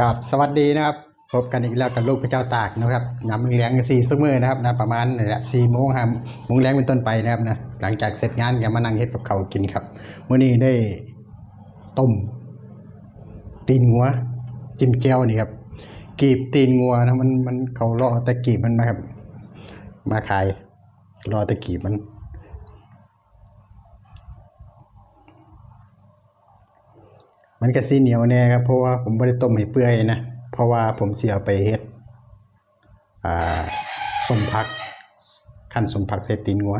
กับสวัสดีนะครับพบกันอีกแล้วกับลูกพระเจ้าตากนะครับยำเลี้ยงสี่ซุ้มมือนะครับนะประมาณนี่แหละสี่โมงห้าโมงแรงเป็นต้นไปนะครับนะหลังจากเสร็จงานก็มานั่งเฮ็ดกับเขากินครับมื้อนี้ได้ต้มตีนงัวจิ้มแจ่วนี่ครับกีบตีนงัวนะมันมันเขารอตะกีบมันมาครับ มาขายรอตะกีบมัน มันก็สีเหนียวแน่ครับเพราะว่าผมไม่ได้ต้มให้เปื่อยนะเพราะว่าผมเสียไปเฮ็ดสมผักขั้นสมผักใส่ตีนงัว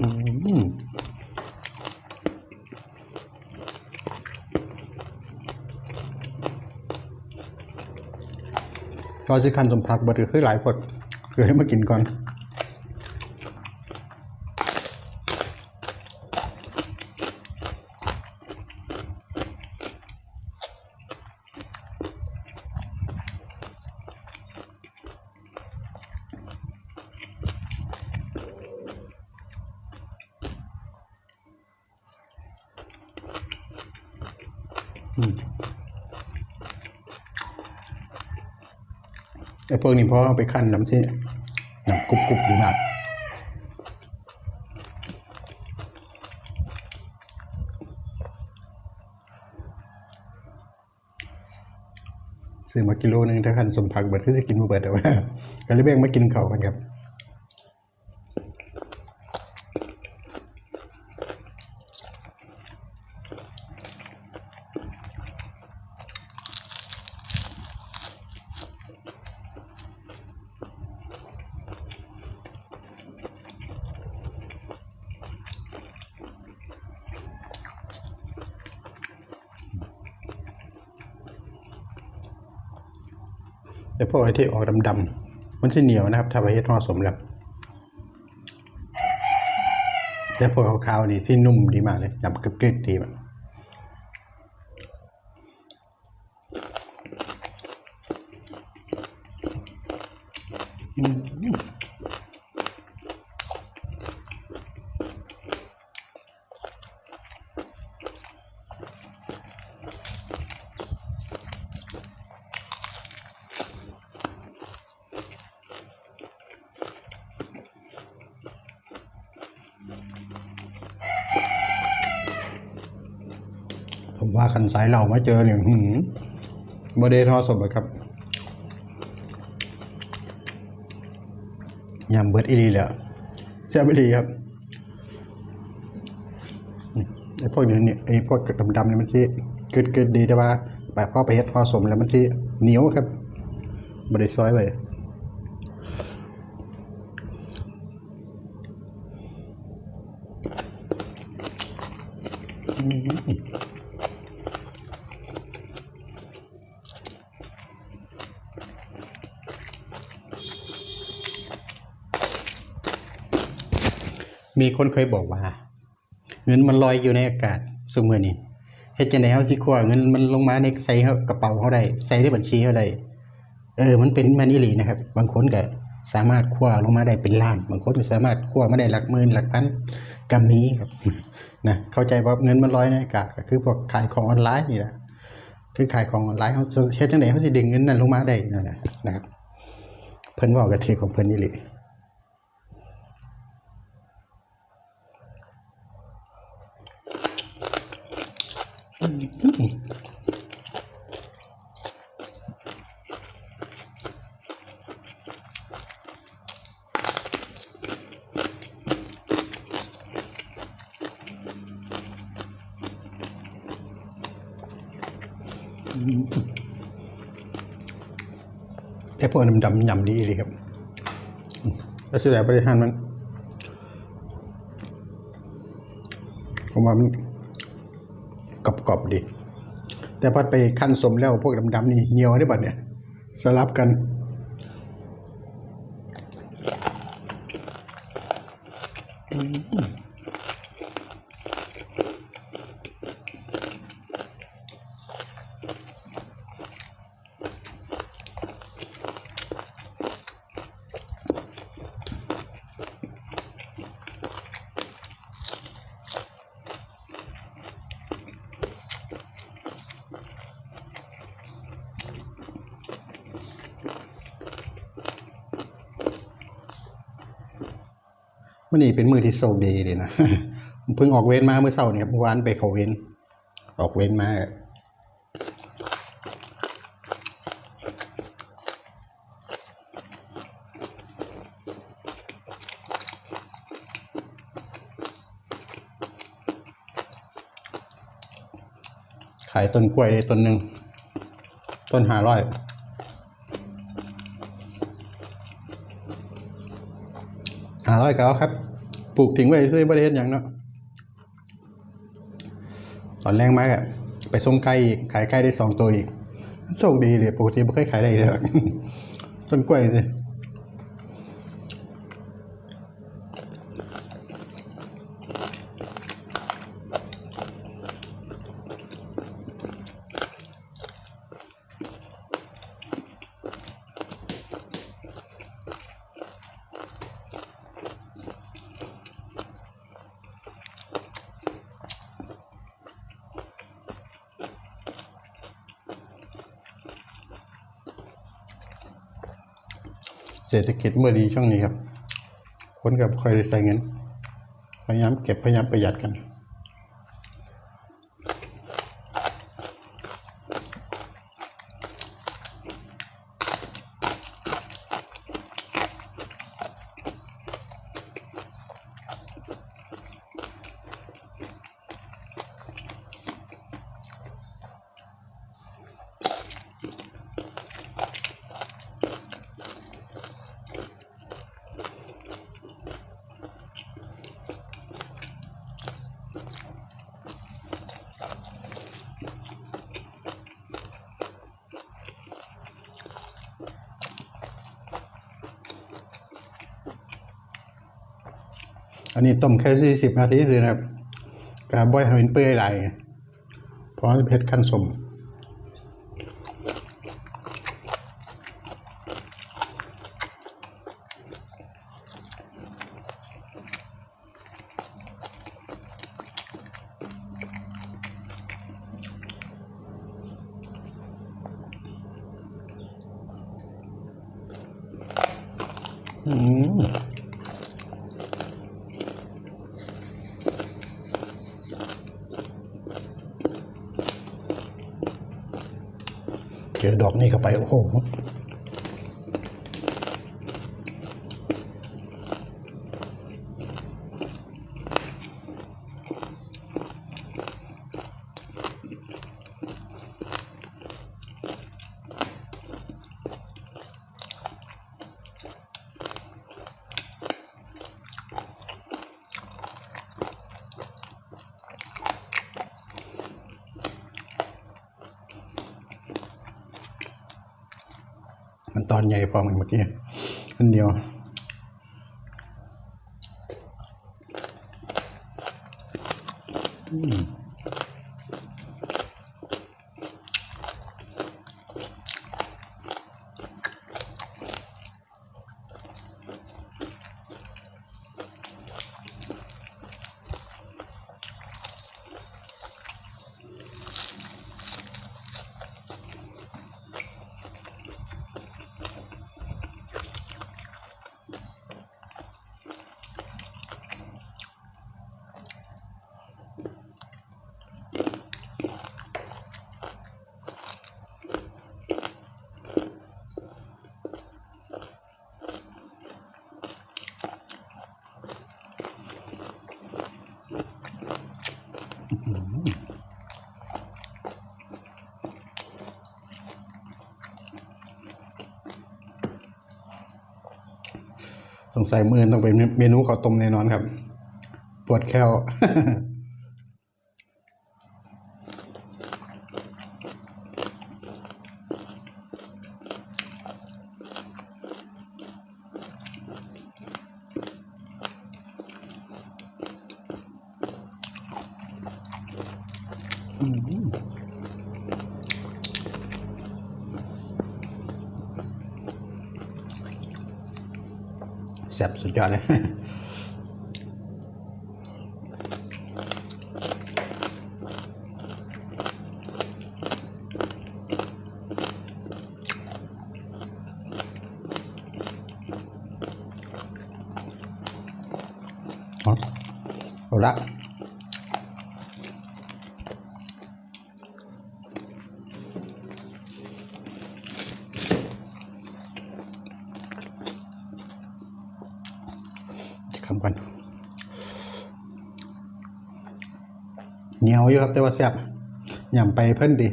อืมก็จะขั้นสมผักบ่ถือคือหลายคนคือให้มากินก่อน ไอ้พวกนี้พอเอาไปขั้นน้ำที่น้ำกรุบกรุบดีมากซื้อมากิโลหนึงถ้าขั้นสมผักเบิดคือสิกินมาเบิดเอาก็เลยแบ่งมากินเขากันครับ พวกไอ้ที่ออกดำๆมันสิเหนียวนะครับถ้าไปเฮ็ดห่อสมแล้วแต่พวกขาวๆนี่สินุ่มดีมากเลยยำกรึบๆดีมาก คันสายเรามาเจอเนี่ยหืมบไดทอสมเลยครับยำเบิดอีหลีเลยเสียบอีลีครับไอ้พวกนี้เนี่ยไอ้พวกดำๆเนี่ยมันที่เกิดเกิดดีแต่ว่าแบบพอไปเฮ็ดพอสมแล้วมันที่เหนียวครับบไดซอยไปอืม มีคนเคยบอกว่า เงินมันลอยอยู่ในอากาศสมมือนี้เฮ็ดจังได๋เฮาสิคว้าเงินมันลงมาในใส่เฮากระเป๋าเฮาได้ใส่ในบัญชีเฮาได้เออ มันเป็นมันอีหลีนะครับ บางคนก็สามารถคว้าลงมาได้เป็นล้าน บางคนก็สามารถคว้ามาได้หลักหมื่นหลักพันก็มีครับนะเข้าใจว่าเงินมันลอยในอากาศก็คือพวกขายของออนไลน์นี่แหละคือขายของออนไลน์เฮาเฮ็ดจังได๋เฮาสิดึงเงินนั้นลงมาได้นั่นน่ะนะครับเพิ่นเว้าก็ถือของเพิ่นอีหลี ไอ้พวกดำๆยำดีเลยครับแล้วเสุดายบริหารมันผมว่ามัน กรอบๆดี แต่พอไปขั้นสมแล้วพวกดำๆนี่เหนียวได้บัดเนี่ย สลับกันอืม อนี้เป็นมือที่โชคดีเลยนะเพิ่งออกเว้นมาเมื่อเช้าเนี่ยครับเมื่อวานไปเขาเว้น ออกเว้นมาขายต้นกล้วยเลยต้นหนึ่งต้นห้าร้อย หาร้อยเก้าครับ ปลูกทิ้งไว้ซื้อบริเวณอย่างเนาะตอนแรกมากอะไปส่งไก่อีกขายไก่ได้สองตัวอีกโชคดีเลยปกติไม่เคยขายได้เลยหรอกต้นกล้วยสิ เศรษฐกิจเมื่อดีช่วงนี้ครับ คนกับคอยใส่เงิน พยายามเก็บพยายามประหยัดกัน อันนี้ต้มแค่สี่สิบนาทีสินะครับกาบ่อยให้มันเปื่อยไหลเพราะมันเผ็ดขั้นสม เจอดอกนี้เข้าไปโอ้โห ตอนใหญ่พอเหมือนเมื่อกี้อันเดียวอืม สัยมื้อนต้องเป็นเมนูข้าวต้มแน่นอนครับ ปวดแค้ว แซ่บสุดยอดเลย อ เอาละ คำก่อนเหนียวอยู่ครับแต่ว่าแซ่บย่ำไปเพิ่นดี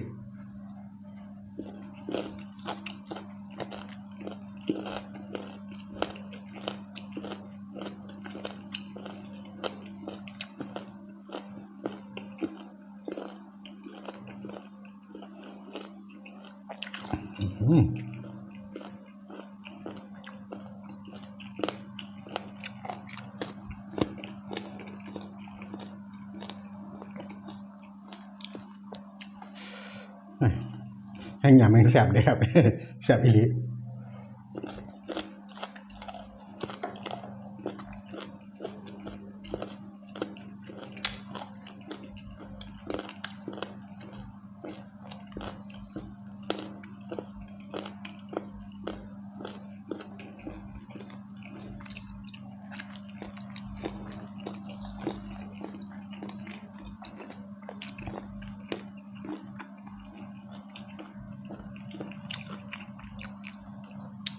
อืม แห้งหยำแห้งแสบเลยครับแสบอีหลี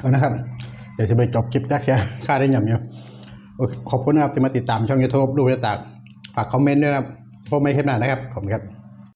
เอานะครับ เดี๋ยวจะไปจบคลิปแค่แค่ค่าได้หยำอยู่ขอบคุณนะครับที่มาติดตามช่องยูทูบดูจะตาก ฝากคอมเมนต์ด้วยนะครับพวกไม่เข้มหน้านะครับ ขอบคุณครับ